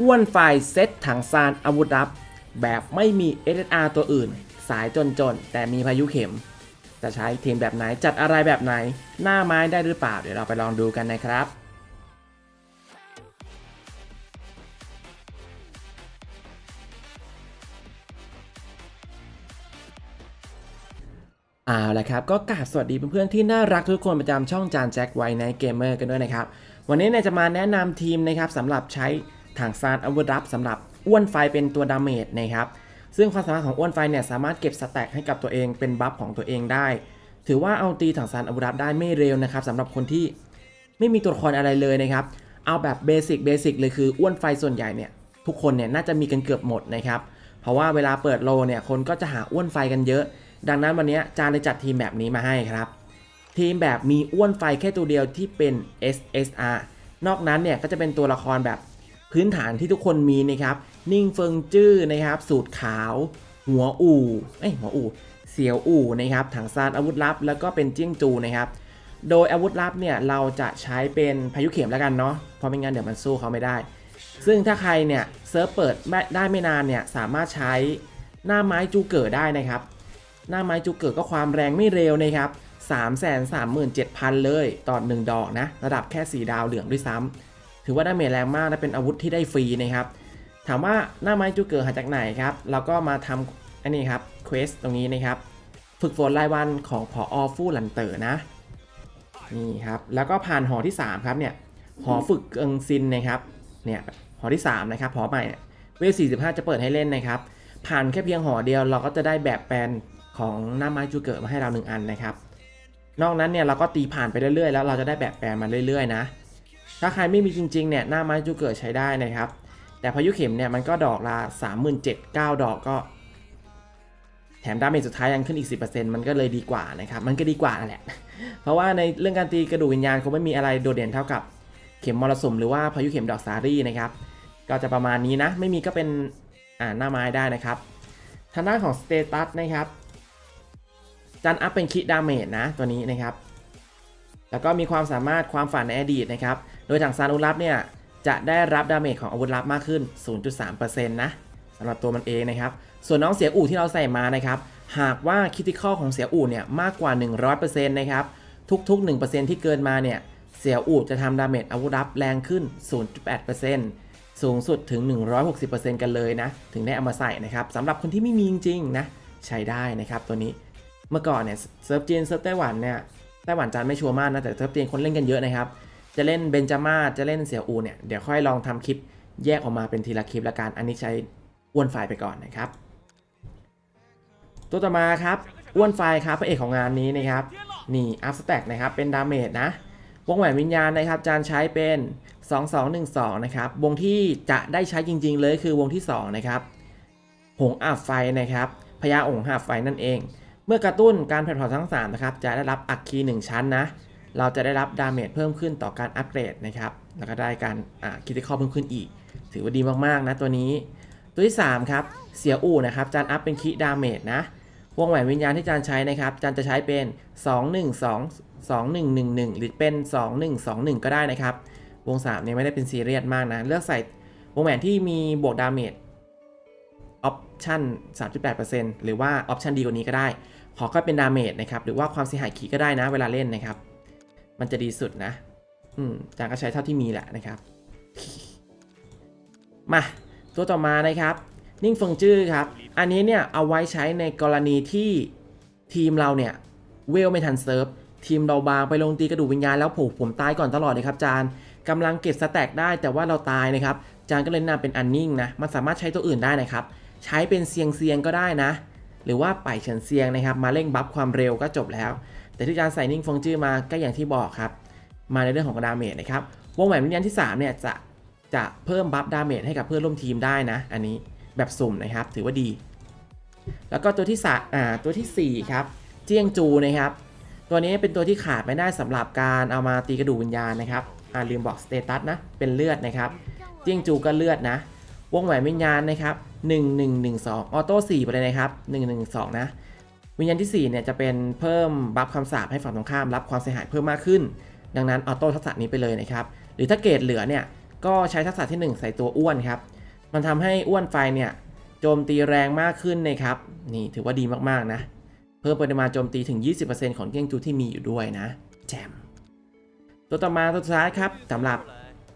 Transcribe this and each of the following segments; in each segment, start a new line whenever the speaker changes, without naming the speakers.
อ้วนไฟเซตถังซานอาวุธลับ แบบไม่มี SSR ตัวอื่น สายจนๆ แต่มีพายุเข็ม จะใช้ทีมแบบไหนจัดอะไรแบบไหน หน้าไม้ได้หรือเปล่า เดี๋ยวเราไปลองดูกันนะครับเอาละครับก็กราบสวัสดีเพื่อนๆที่น่ารักทุกคนประจำช่องจานแจ็คไวในเกมเมอร์กันด้วยนะครับ วันนี้เนี่ยจะมาแนะนำทีมนะครับสำหรับใช้ ถังซานอาวุธลับสำหรับอ้วนไฟเป็นตัวดาเมจนะครับซึ่งความสามารถของอ้วนไฟเนี่ยสามารถเก็บสแต็กให้กับตัวเองเป็นบัฟของตัวเองได้ ถือว่าเอาตีถังซานอาวุธลับได้ไม่เร็วนะครับสำหรับคนที่ไม่มีตัวละครอะไรเลยนะครับเอาแบบเบสิกเบสิกเลยคืออ้วนไฟส่วนใหญ่เนี่ยทุกคนเนี่ยน่าจะมีกันเกือบหมดนะครับเพราะว่าเวลาเปิดโลเนี่ยคนก็จะหาอ้วนไฟกันเยอะ ดังนั้นวันนี้จานเลยจัดทีมแบบนี้มาให้ครับ ทีมแบบมีอ้วนไฟแค่ตัวเดียวที่เป็น SSR นอกนั้นเนี่ยก็จะเป็นตัวละครแบบ พื้นฐานที่ทุกคนมีนะครับ นิ่งเฟิงจื้อนะครับ สูตรขาว หัวอู่เอ้ยหัวอู่ เสียวอู่นะครับ ถังซานอาวุธลับ แล้วก็เป็นเจี้ยงจูนะครับ โดยอาวุธลับเนี่ยเราจะใช้เป็นพายุเข็มแล้วกันเนาะ เพราะไม่งั้นเดี๋ยวมันสู้เขาไม่ได้ ซึ่งถ้าใครเนี่ยเซิร์ฟเปิดไม่ได้ไม่นานเนี่ยสามารถใช้หน้าไม้จูเกิดได้นะครับ หน้าไม้จูเกิดก็ความแรงไม่เร็วนะครับ3 3 7 0 0 0 เลยต่อ1ดอกนะ ระดับแค่ 4 ดาวเหลืองด้วยซ้ำ ถือว่าดาเมจแรงมากและเป็นอาวุธที่ได้ฟรีนะครับ ถามว่าหน้าไม้จูเกิดหาจากไหนครับ เราก็มาทำอันนี้ครับเควสตรงนี้นะครับ ฝึกฝนรายวันของพออฟู่หลันเตอร์นะ นี่ครับ แล้วก็ผ่านหอที่ 3 ครับเนี่ย หอฝึกเอิงซินนะครับ เนี่ยหอที่ 3 นะครับหอใหม่เนี่ยเวล45 จะเปิดให้เล่นนะครับ ผ่านแค่เพียงหอเดียวเราก็จะได้แบบแปลนของหน้าไม้จูเกิดมาให้เราหนึ่งอันนะครับ นอกนั้นเนี่ยเราก็ตีผ่านไปเรื่อยๆ แล้วเราจะได้แบบแปลนมาเรื่อยๆ นะ ถ้าใครไม่มีจริงๆเนี่ยหน้าไม้จูเกิดใช้ได้นะครับ แต่พายุเข็มเนี่ยมันก็ดอกละ37,000 9ดอกก็ แถมดาเมจสุดท้ายยังขึ้นอีก 10%มันก็เลยดีกว่านะครับ มันก็ดีกว่าแหละ เพราะว่าในเรื่องการตีกระดูกวิญญาณคงไม่มีอะไรโดดเด่นเท่ากับเข็มมรสุมหรือว่าพายุเข็มดอกสารี่นะครับ ก็จะประมาณนี้นะ ไม่มีก็เป็นอ่าหน้าไม้ได้นะครับทางด้านของสเตตัสนะครับจันอัพเป็นคิดดาเมจนะตัวนี้นะครับ แล้วก็มีความสามารถความฝันในอดีตนะครับ โดยถังซานอุลับเนี่ยจะได้รับดาเมจของอาวุธลับมากขึ้น 0.3%นะสำหรับตัวมันเองนะครับ ส่วนน้องเสียอู่ที่เราใส่มานะครับ หากว่าคิติคอของเสียอู่เนี่ยมากกว่า 100%นะครับ ทุกๆ 1%ที่เกินมาเนี่ยเสียอู่จะทำดาเมจอาวุธลับแรงขึ้น 0.8%สูงสุดถึง 160%กันเลยนะ ถึงได้เอามาใส่นะครับสำหรับคนที่ไม่มีจริงๆนะ ใช้ได้นะครับตัวนี้ เมื่อก่อนเนี่ยเซิร์ฟจีนเซิร์ฟไต้หวันเนี่ย ไต้หวันจานไม่ชัวร์มากนะแต่เซิร์ฟจีนคนเล่นกันเยอะนะครับ จะเล่นเบนจาม่าจะเล่นเสี่ยวอูเนี่ยเดี๋ยวค่อยลองทำคลิปแยกออกมาเป็นทีละคลิปละกันอันนี้ใช้อ้วนไฟไปก่อนนะครับ ตัวต่อมาครับอ้วนไฟครับพระเอกของงานนี้นะครับนี่อัพสแต็กนะครับเป็นดาเมจนะวงแหวนวิญญาณนะครับจานใช้เป็น 2212 นะครับ วงที่จะได้ใช้จริง ๆ เลยคือวงที่ 2 นะครับ หงอาบไฟนะครับพญาองค์อาบไฟนั่นเอง เมื่อกระตุ้นการแผดเผาทั้ง3นะครับจะได้รับอัคคี1ชั้นนะ เราจะได้รับดาเมจเพิ่มขึ้นต่อการอัปเกรดนะครับ แล้วก็ได้การคิติคอเพิ่มขึ้นอีก ถือว่าดีมากๆนะตัวนี้ ตัวที่ 3 ครับ เสียอู่นะครับจานอัพเป็นคิดาเมจนะ วงแหวนวิญญาณที่จานใช้นะครับจานจะใช้เป็น 212 2111 หรือเป็น 2121 ก็ได้นะครับ วง3เนี่ยไม่ได้เป็นซีเรียสมากนะ เลือกใส่วงแหวนที่มีบวกดาเมจออปชั่น 3.8%หรือว่าออปชั่นดีกว่านี้ก็ได้ ขอก็เป็นดาเมจนะครับ หรือว่าความเสียหายขีก็ได้นะ เวลาเล่นนะครับ มันจะดีสุดนะ อืมจางก็ใช้เท่าที่มีแหละนะครับ มา ตัวต่อมานะครับ นิ่งเฟิงจื้อครับ อันนี้เนี่ยเอาไว้ใช้ในกรณีที่ทีมเราเนี่ยเวลไม่ทันเซิร์ฟทีมเราบางไปลงตีกระดูกวิญญาณแล้วผูกผมตายก่อนตลอดเลยครับจานกำลังเก็บสแต็กได้แต่ว่าเราตายนะครับ จานก็เลยนะนำเป็นอันนิ่งนะ มันสามารถใช้ตัวอื่นได้นะครับ ใช้เป็นเซียงเซียงก็ได้นะ หรือว่าไปเฉินเซียงนะครับ มาเร่งบัฟความเร็วก็จบแล้ว แต่ที่อาจานใส่นิ่งฟงจื้อมาก็อย่างที่บอกครับ มาในเรื่องของดาเมจนะครับ วงแหวนวิญญาณที่3เนี่ยจะจะเพิ่มบัฟดาเมจให้กับเพื่อนร่วมทีมได้นะ อันนี้แบบสุ่มนะครับ ถือว่าดี แล้วก็ตัวที่สาอ่าตัวทีสี่4ครับ เจียงจูนะครับ ตัวนี้เป็นตัวที่ขาดไม่ได้สำหรับการเอามาตีกระดูกวิญญาณนะครับ อ่าลืมบอกสเตตัสนะ เป็นเลือดนะครับ เจียงจูก็เลือดนะ วงแหวนวิญญาณนะครับ1112 ออโต้4ไปเลยนะครับ1 1 2 นะ วิญญาณที่ 4 เนี่ยจะเป็นเพิ่มบัฟคำสาปให้ฝั่งตรงข้ามรับความเสียหายเพิ่มมากขึ้น ดังนั้นออโต้ทักษะนี้ไปเลยนะครับ หรือถ้าเกรดเหลือเนี่ยก็ใช้ทักษะทีหนึ่1 ใส่ตัวอ้วนครับ มันทำให้อ้วนไฟเนี่ยโจมตีแรงมากขึ้นนะครับ นี่ถือว่าดีมากๆนะ เพิ่มปริมาณโจมตีถึง 20%ของเก้งจูที่มีอยู่ด้วยนะ แจม ตัวต่อมาตัวสุดท้ายครับสำหรับ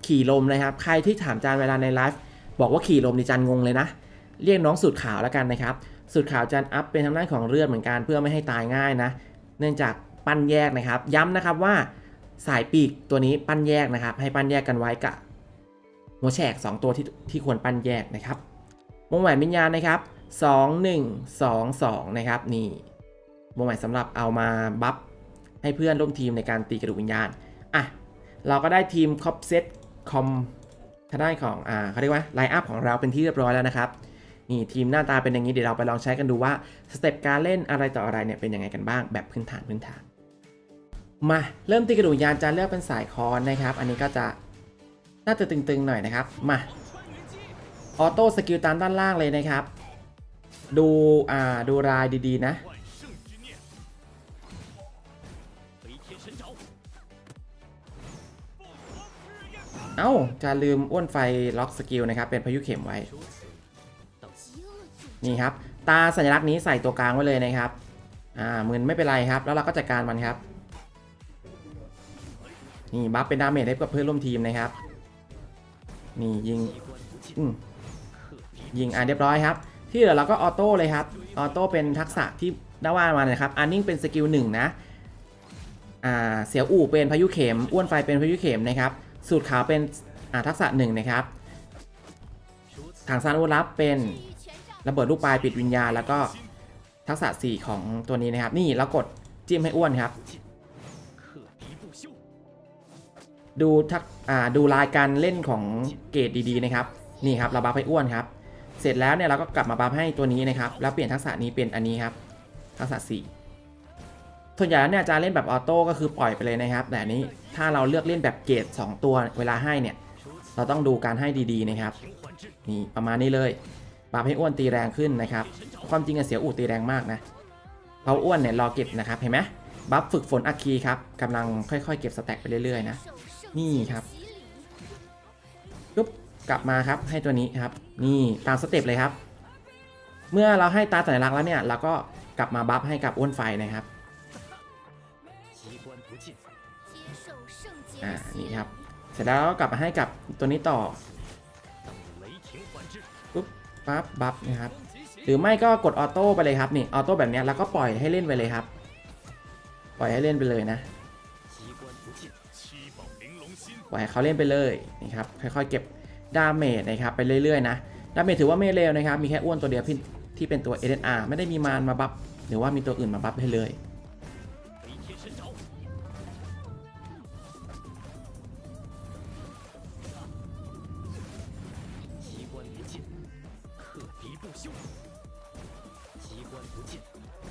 ขี่ลมนะครับ ใครที่ถามจานเวลาในไลฟ์ บอกว่าขี่ลมดิจานงงเลยนะ เรียกน้องสูตรขาวแล้วกันนะครับสูตรขาวจานอัพเป็นทางด้านของเลือดเหมือนกันเพื่อไม่ให้ตายง่ายนะ เนื่องจากปั้นแยกนะครับ ย้ำนะครับว่าสายปีกตัวนี้ปั้นแยกนะครับ ให้ปั้นแยกกันไว้กับหัวแฉก 2 ตัวที่ที่ควรปั้นแยกนะครับวงแหวนวิญญาณนะครับ 2 1 2 2 นะครับนี่วงแหวนสำหรับเอามาบัฟให้เพื่อนร่วมทีมในการตีกระดูกวิญญาณอะเราก็ได้ทีมคอปเซตคอม ทางด้านของอ่าเขาเรียกว่าไลน์อัพของเราเป็นที่เรียบร้อยแล้วนะครับนี่ทีมหน้าตาเป็นอย่างนี้เดี๋ยวเราไปลองใช้กันดูว่าสเต็ปการเล่นอะไรต่ออะไรเนี่ยเป็นยังไงกันบ้างแบบพื้นฐานพื้นฐาน มาเริ่มตีกระดูกวิญญาณจะเลือกเป็นสายคอนนะครับ อันนี้ก็จะน่าจะตึงๆหน่อยนะครับมาออโต้สกิลตามด้านล่างเลยนะครับ ดูอ่าดูรายดีๆนะ เอ้า จะลืมอ้วนไฟล็อกสกิลนะครับ เป็นพายุเข็มไว้ นี่ครับ ตาสัญลักษณ์นี้ใส่ตัวกลางไว้เลยนะครับ อ่าหมือนไม่เป็นไรครับ แล้วเราก็จัดการมันครับ นี่บัฟเป็นดาเมจให้กับเพื่อนร่วมทีมนะครับ นี่ยิงยิงอ่าเรียบร้อยครับ ที่เหลือเราก็ออโต้เลยครับ ออโต้เป็นทักษะที่ได้ว่ามานะครับอันนิ่งเป็นสกิลหนึ่งนะ อ่า เสียวอู่เป็นพายุเข็ม อ้วนไฟเป็นพายุเข็มนะครับ สูตรขาวเป็นทักษะหนึ่งนะครับถังซานอุรับเป็นระเบิดลูกปลายปิดวิญญาแล้วก็ทักษะ 4 ของตัวนี้นะครับ นี่เรากดจิ้มให้อ้วนครับ ดูทักดูลายการเล่นของเกตดีๆนะครับ นี่ครับเราบัฟให้อ้วนครับ เสร็จแล้วเนี่ยเราก็กลับมาบัฟให้ตัวนี้นะครับ แล้วเปลี่ยนทักษะนี้เป็นอันนี้ครับ ทักษะ 4 ส่วนใหญ่แล้วเนี่ยจะเล่นแบบออโต้ก็คือปล่อยไปเลยนะครับ แต่นี้ ถ้าเราเลือกเล่นแบบเกรด2 ตัวเวลาให้เนี่ย เราต้องดูการให้ดีๆนะครับ นี่ประมาณนี้เลยปรับให้อ้วนตีแรงขึ้นนะครับ ความจริงเสียอูตีแรงมากนะเพราอ้วนเนี่ยรอเก็บนะครับ เห็นไหมบัฟฝึกฝนอัคคีครับกำลังค่อยๆ เก็บสแต็กไปเรื่อยๆนะ นี่ครับปุ๊บกลับมาครับให้ตัวนี้ครับ นี่ตามสเต็ปเลยครับ เมื่อเราให้ตาสัญลักษณ์แล้วเนี่ยเราก็กลับมาบัฟให้กับอ้วนไฟนะครับ อ่านี่ครับ เสร็จแล้วกลับมาให้กับตัวนี้ต่อปุ๊บปั๊บบัฟนะครับ หรือไม่ก็กดออโต้ไปเลยครับนี่ออโต้แบบนี้แล้วก็ปล่อยให้เล่นไปเลยครับ ปล่อยให้เล่นไปเลยนะปล่อยเขาเล่นไปเลยนี่ครับค่อยๆเก็บดาเมจนะครับไปเรื่อยๆนะดาเมจถือว่าไม่เร็วนะครับ มีแค่อ้วนตัวเดียวที่เป็นตัว SNR ไม่ได้มีมารมาบัฟหรือว่ามีตัวอื่นมาบัฟให้เลย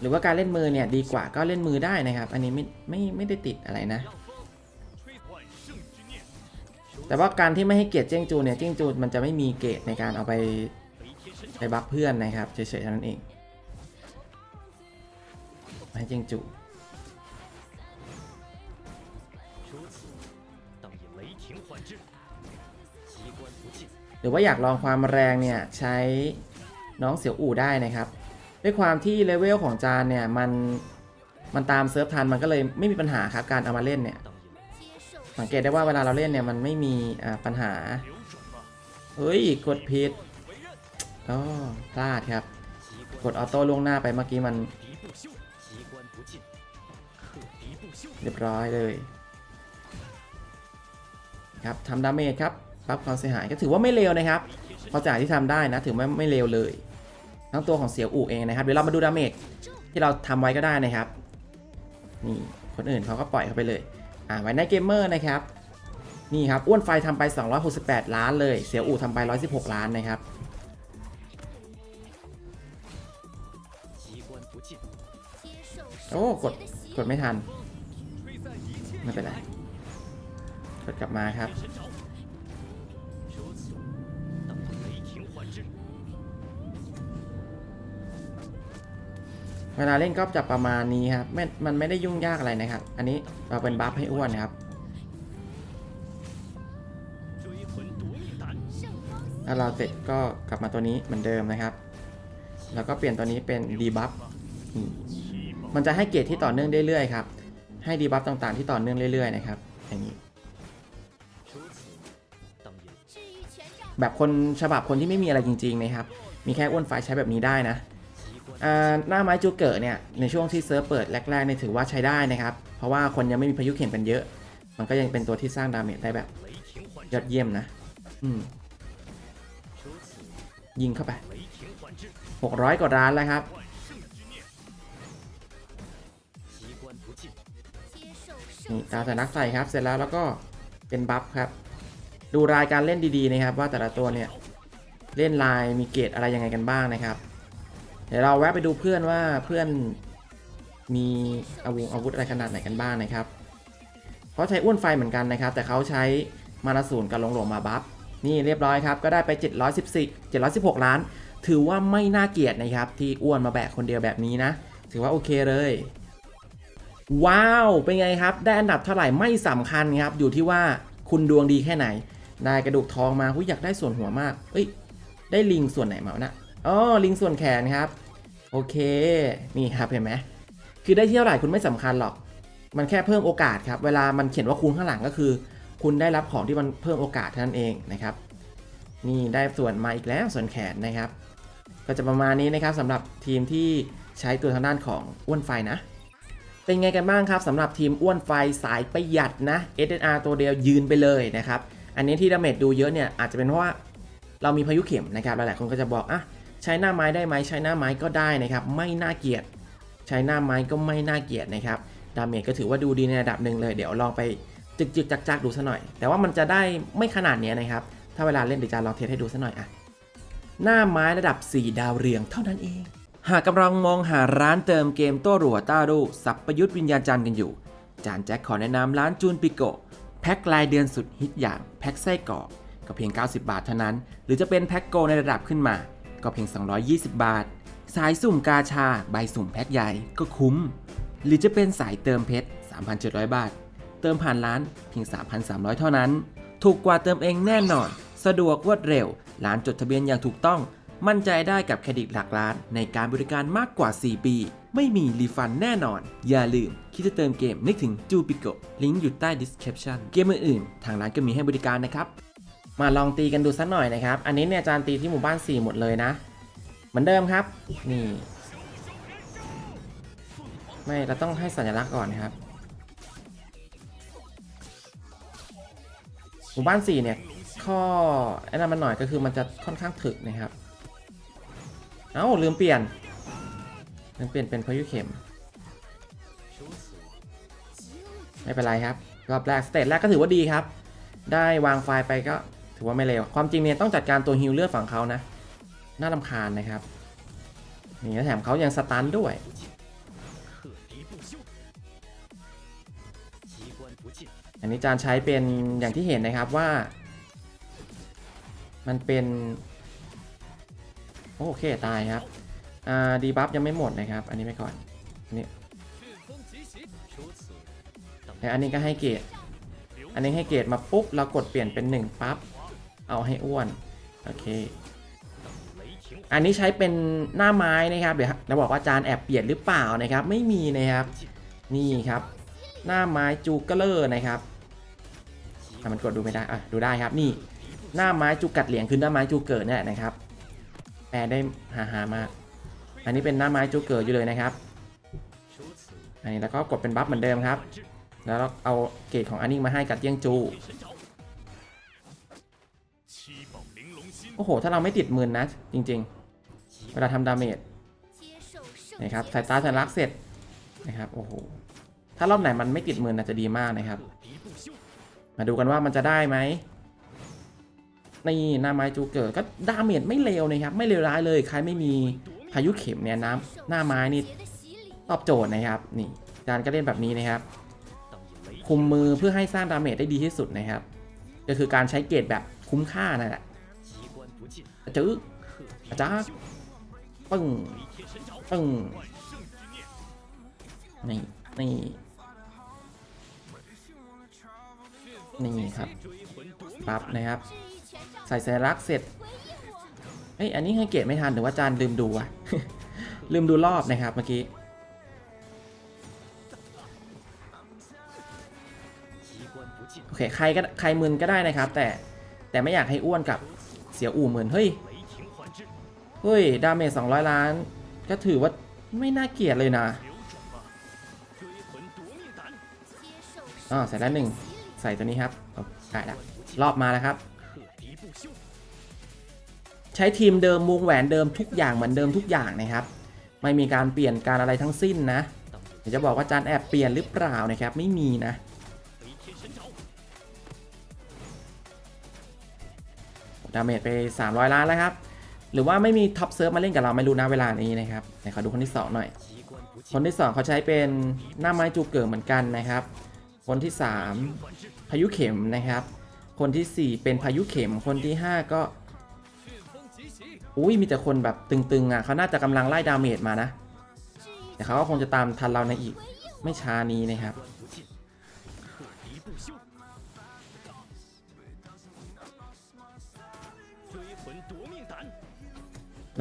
หรือว่าการเล่นมือเนี่ยดีกว่าก็เล่นมือได้นะครับ อันนี้ไม่ไม่ไม่ได้ติดอะไรนะ แต่ว่าการที่ไม่ให้เกียรติเจ้งจูเนี่ยเจ้งจูมันจะไม่มีเกรดในการเอาไปไปบัฟเพื่อนนะครับเฉยๆเท่านั้นเองให้เจ้งจูหรือว่าอยากลองความแรงเนี่ยใช้น้องเสียวอู่ได้นะครับ ด้วยความที่เลเวลของจานเนี่ยมันมันตามเซิร์ฟทันมันก็เลยไม่มีปัญหาครับการเอามาเล่นเนี่ยสังเกตได้ว่าเวลาเราเล่นเนี่ยมันไม่มีปัญหาเฮ้ยกดผิดอ๋อพลาดครับ กดออโต้ล่วงหน้าไปเมื่อกี้มัน เรียบร้อยเลย ครับทำดาเมจครับปั๊บความเสียหายก็ถือว่าไม่เลวนะครับ พอจายที่ทำได้นะ ถือว่าไม่เลวเลย ทั้งตัวของเสียวอู่เองนะครับเดี๋ยวเรามาดูดาเมจที่เราทำไว้ก็ได้นะครับนี่คนอื่นเขาก็ปล่อยเขาไปเลยอ่าไว้ในเกมเมอร์นะครับนี่ครับอ้วนไฟทำไป 268 ล้านเลย เสียวอู่ทำไป 116 ล้านนะครับโอ้กดกดไม่ทันไม่เป็นไรกดกลับมาครับ เวลาเล่นก็จะประมาณนี้ครับไม่มันไม่ได้ยุ่งยากอะไรนะครับ อันนี้เราเป็นบัฟให้อ้วนครับถ้าเราเสร็จก็กลับมาตัวนี้เหมือนเดิมนะครับ แล้วก็เปลี่ยนตัวนี้เป็นดีบัฟมันจะให้เกรดที่ต่อเนื่องเรื่อยๆครับ ให้ดีบัฟต่างๆที่ต่อเนื่องเรื่อยๆนะครับ อย่างนี้ แบบคนฉบับคนที่ไม่มีอะไรจริง ๆ นะครับ มีแค่อ้วนไฟใช้แบบนี้ได้นะ หน้าไม้จูเกอร์เนี่ยในช่วงที่เซิร์ฟเปิดแรกๆเนี่ยถือว่าใช้ได้นะครับ เพราะว่าคนยังไม่มีพายุเข็มกันเยอะ มันก็ยังเป็นตัวที่สร้างดาเมจได้แบบยอดเยี่ยมนะมยิงเข้าไป600กว่าร้านแล้วครับนี่ตาแต่นักใส่ครับ เสร็จแล้วแล้วก็เป็นบัฟครับ ดูรายการเล่นดีๆนะครับ ว่าแต่ละตัวเนี่ย เล่นลายมีเกรดอะไรยังไงกันบ้างนะครับ เดี๋ยวเราแวะไปดูเพื่อนว่าเพื่อนมีอาวุธอาวุธอะไรขนาดไหนกันบ้างนะครับเขาใช้อ้วนไฟเหมือนกันนะครับ แต่เขาใช้มานาสูนกับหลงหลวงมาบัฟนี่เรียบร้อยครับ ก็ได้ไป 714 716 ล้าน ถือว่าไม่น่าเกลียดนะครับ ที่อ้วนมาแบกคนเดียวแบบนี้นะ ถือว่าโอเคเลย ว้าว เป็นไงครับ ได้อันดับเท่าไหร่ไม่สำคัญครับ อยู่ที่ว่าคุณดวงดีแค่ไหน ได้กระดูกทองมาหุ้ยอยากได้ส่วนหัวมาก เอ้ย ได้ลิงส่วนไหนมาวะนะ อ๋อลิงส่วนแขนครับ โอเค นี่ครับเห็นไหมคือได้ที่เท่าไหร่คุณไม่สำคัญหรอก มันแค่เพิ่มโอกาสครับ เวลามันเขียนว่าคูณข้างหลังก็คือ คุณได้รับของที่มันเพิ่มโอกาสเท่านั้นเองนะครับ นี่ได้ส่วนมาอีกแล้วส่วนแขนนะครับ ก็จะประมาณนี้นะครับสำหรับทีมที่ใช้ตัวทางด้านของอ้วนไฟนะ เป็นไงกันบ้างครับสำหรับทีมอ้วนไฟสายประหยัดนะ SNR ตัวเดียวยืนไปเลยนะครับ อันนี้ที่ดาเมจดูเยอะเนี่ยอาจจะเป็นเพราะว่าเรามีพายุเข็มนะครับหลายๆคนก็จะบอกอะ ใช้หน้าไม้ได้ไหมใช้หน้าไม้ก็ได้นะครับ ไม่น่าเกลียด ใช้หน้าไม้ก็ไม่น่าเกลียดนะครับดาเมจก็ถือว่าดูดีในระดับหนึ่งเลย เดี๋ยวลองไปจึกจึกจักจักๆดูซะหน่อย แต่ว่ามันจะได้ไม่ขนาดนี้นะครับ ถ้าเวลาเล่นเดี๋ยวจะลองเทสให้ดูซะหน่อยอะหน้าไม้ระดับ 4 ดาวเรืองเท่านั้นเอง หากกำลังมองหาร้านเติมเกมโต้รัวต้ารูสับประยุทธ์วิญญาณจันทร์กันอยู่ จานแจ็คขอแนะนำร้านจูนปิโกแพ็ครายเดือนสุดฮิตอย่างแพ็คไส้กรอกก็เพียง 90 บาทเท่านั้น หรือจะเป็นแพ็คโกในระดับขึ้นมา ก็เพียง 220 บาท สายสุ่มกาชาใบสุ่มแพ็คใหญ่ก็คุ้ม หรือจะเป็นสายเติมเพชร 3,700 บาท เติมผ่านร้านเพียง 3,300 เท่านั้น ถูกกว่าเติมเองแน่นอน สะดวกรวดเร็ว ร้านจดทะเบียนอย่างถูกต้อง มั่นใจได้กับเครดิตหลักล้าน ในการบริการมากกว่า 4 ปี ไม่มีรีฟันแน่นอน อย่าลืมคิดจะเติมเกมนึกถึงจูปิโกลิงก์อยู่ใต้ description เกมอื่นๆทางร้านก็มีให้บริการนะครับ มาลองตีกันดูสักหน่อยนะครับ อันนี้เนี่ยอาจารย์ตีที่หมู่บ้าน 4 หมดเลยนะ เหมือนเดิมครับ นี่ ไม่ เราต้องให้สัญลักษณ์ก่อนนะครับ หมู่บ้าน 4 เนี่ย ข้อไอ้นั่นมันหน่อยก็คือมันจะค่อนข้างถึกนะครับ เอ้า ลืมเปลี่ยน ลืมเปลี่ยนเป็นพายุเข็ม，ไม่เป็นไรครับ รอบแรก สเตจแรกก็ถือว่าดีครับได้วางไฟล์ไปก็ือว่าไม่เร็ว ความจริงเนี่ยต้องจัดการตัวฮิลเลอร์ฝั่งเขานะ น่าลำคาญนะครับนี่แถมเขายังสตันด้วย อันนี้จานใช้เป็นอย่างที่เห็นนะครับว่า มันเป็นโอเคตายครับดีบัฟยังไม่หมดนะครับ อันนี้ไปก่อนอันนี้อันนี้ก็ให้เกรดอันนี้ให้เกรดมาปุ๊บเรากดเปลี่ยนเป็น 1 ปั๊บ เอาให้อ้วน โอเค อันนี้ใช้เป็นหน้าไม้นะครับ เดี๋ยวเราบอกว่าจานแอบเปลี่ยนหรือเปล่านะครับ ไม่มีนะครับ นี่ครับ หน้าไม้จูเกเลอร์นะครับอ่มันกดดูไม่ได้อะดูได้ครับนี่ หน้าไม้จูกัดเหลียงคือหน้าไม้จูเกิดเนี่ยนะครับแปลได้ฮาฮามาก อันนี้เป็นหน้าไม้จูเกิดอยู่เลยนะครับอันนี้แล้วก็กดเป็นบัฟเหมือนเดิมครับ แล้วเอาเกรดของอันนี้มาให้กัดเยี่ยงจู โอ้โห ถ้าเราไม่ติดหมื่นนะ จริง ๆ เวลาทำดาเมจนะครับสายตาสัญลักษณ์เสร็จนะครับโอ้โหถ้ารอบไหนมันไม่ติดหมื่นอาจะดีมากนะครับ มาดูกันว่ามันจะได้ไหมนี่หน้าไม้จูเกิดก็ดาเมจไม่เลวนะครับ ไม่เลวร้ายเลย ใครไม่มีพายุเข็มเนี่ยน้ำหน้าไม้นี่ตอบโจทย์นะครับ นี่การก็เล่นแบบนี้นะครับ คุมมือเพื่อให้สร้างดาเมจได้ดีที่สุดนะครับ ก็คือการใช้เกรดแบบคุ้มค่านั่นแหละ จื๊ออาจารย์ปึ้งปึ้งนี่นี่นี่ครับปั๊บนะครับ ใส่สัญลักเสร็จเฮ้ยอันนี้ให้เกตไม่ทันหรือว่าจานลืมดูอะลืมดูรอบนะครับเมื่อกี้โอเคใครก็ใครมึนก็ได้นะครับ แต่แต่ไม่อยากให้อ้วนกับียอู่เหมือนเฮ้ย เฮ้ย ดาเมจสองร้อยล้าน ก็ถือว่าไม่น่าเกลียดเลยนะอ๋อใส่แล้วหนึ่งใส่ตัวนี้ครับได้ละรอบมาแล้วครับ ใช้ทีมเดิมวงแหวนเดิมทุกอย่างเหมือนเดิมทุกอย่างนะครับ ไม่มีการเปลี่ยนการอะไรทั้งสิ้นนะจะบอกว่าจานแอบเปลี่ยนหรือเปล่านะครับ ไม่มีนะ ดาเมจไป 300 ล้านแล้วครับ หรือว่าไม่มีท็อปเซิร์ฟมาเล่นกับเราไม่รู้นะเวลานี้นะครับเดี๋หนขอดูคนที่ 2 หน่อย คนที่ 2 เขาใช้เป็นหน้าไม้จูเกิดเหมือนกันนะครับ คนที่ 3 พายุเข็มนะครับ คนที่ 4 เป็นพายุเข็ม คนที่ 5 ก็อุ้ยมีแต่คนแบบตึงๆอะเขาน่าจะกำลังไล่ดาเมจมานะ แต่เขาก็คงจะตามทันเราในอีกไม่ช้านี้นะครับ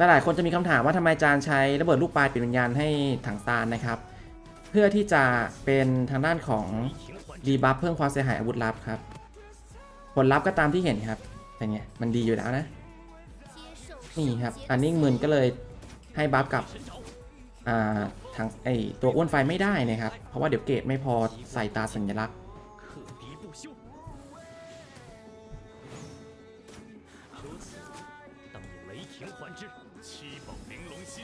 หลายๆคนจะมีคำถามว่าทำไมจานใช้ระเบิดลูกปลายเป็นวิญญาณให้ถังซานนะครับ เพื่อที่จะเป็นทางด้านของ
雷霆还之
ดีบัฟเพิ่มความเสียหายอาวุธลับครับ ผลลัพธ์ก็ตามที่เห็นครับเป็นไงมันดีอยู่แล้วนะ
接受
นี่
圣
ครับ
洁
อันนี้หมื่นก็เลยให้บัฟกับ
神爪
อ่าทางไอตัวอ้วนไฟไม่ได้นะครับ เพราะว่าเดี๋ยวเกรดไม่พอใส่ตาสัญลักษณ์
克敌不休如此当以雷霆还之 七宝玲珑心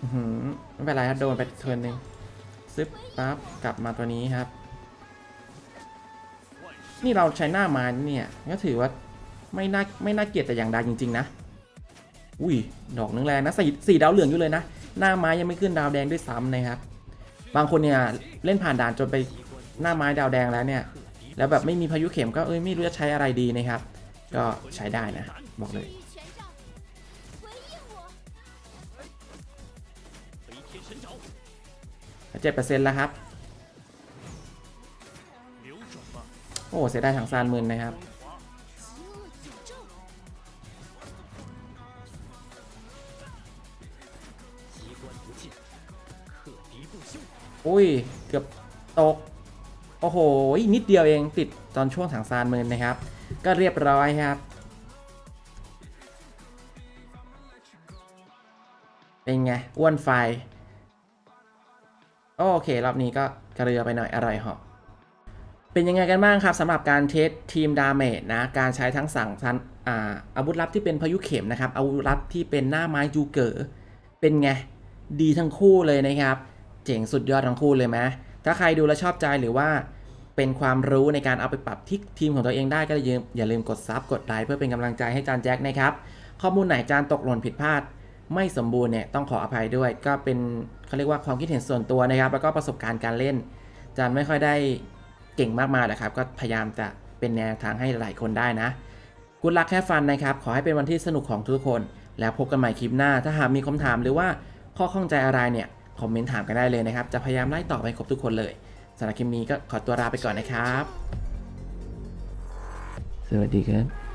อื้อหือไม่เป็นไรครับโดนไปเทิร์นหนึ่งซึบปั๊บกลับมาตัวนี้ครับ
万世
นี่เราใช้หน้าไม้เนี่ยก็ถือว่าไม่น่าไม่น่าเกลียดแต่อย่างใดจริง ๆ นะ อุ้ย ดอกนึงแรงนะสี่สี่ดาวเหลืองอยู่เลยนะ หน้าไม้ยังไม่ขึ้นดาวแดงด้วยซ้ำนะครับ บางคนเนี่ยเล่นผ่านด่านจนไปหน้าไม้ดาวแดงแล้วเนี่ย แล้วแบบไม่มีพายุเข็มก็เอ้ยไม่รู้จะใช้อะไรดีนะครับ ก็ใช้ได้นะ บอกเลยเจ็ดเปอร์เซ็นต์แล้วครับ โอ้เสียดายถังซานมืนนะครับอุ้ย เกือบตก โอ้โห นิดเดียวเองติดตอนช่วงถังซานมืนนะครับ ก็เรียบร้อยครับ เป็นไง อ้วนไฟ โอเค รอบนี้ก็กระเรือไปหน่อยอร่อยเหาะเป็นยังไงกันบ้างครับสำหรับการเทสทีมดาเมจนะ การใช้ทั้งสั่งทันอาวุธลับที่เป็นพายุเข็มนะครับ อาวุธลับที่เป็นหน้าไม้จูเกอร์เป็นไง ดีทั้งคู่เลยนะครับ เจ๋งสุดยอดทั้งคู่เลยไหมถ้าใครดูแลชอบใจหรือว่า เป็นความรู้ในการเอาไปปรับที่ทีมของตัวเองได้ก็อย่าลืมอย่าลืมกดซับกดไลค์เพื่อเป็นกำลังใจให้จานแจ็คนะครับ ข้อมูลไหนจานตกหล่นผิดพลาด ไม่สมบูรณ์เนี่ยต้องขออภัยด้วย ก็เป็นเขาเรียกว่าความคิดเห็นส่วนตัวนะครับ แล้วก็ประสบการณ์การเล่น จานไม่ค่อยได้เก่งมากมายแหละครับ ก็พยายามจะเป็นแนวทางให้หลายคนได้นะกุลักแค่ฟันนะครับ ขอให้เป็นวันที่สนุกของทุกคน แล้วพบกันใหม่คลิปหน้า ถ้าหากมีคำถามหรือว่าข้อข้องใจอะไรเนี่ยคอมเมนต์ถามกันได้เลยนะครับ จะพยายามไล่ตอบให้ครบทุกคนเลย สำหรับคลิปนี้ก็ขอตัวลาไปก่อนนะครับ สวัสดีครับ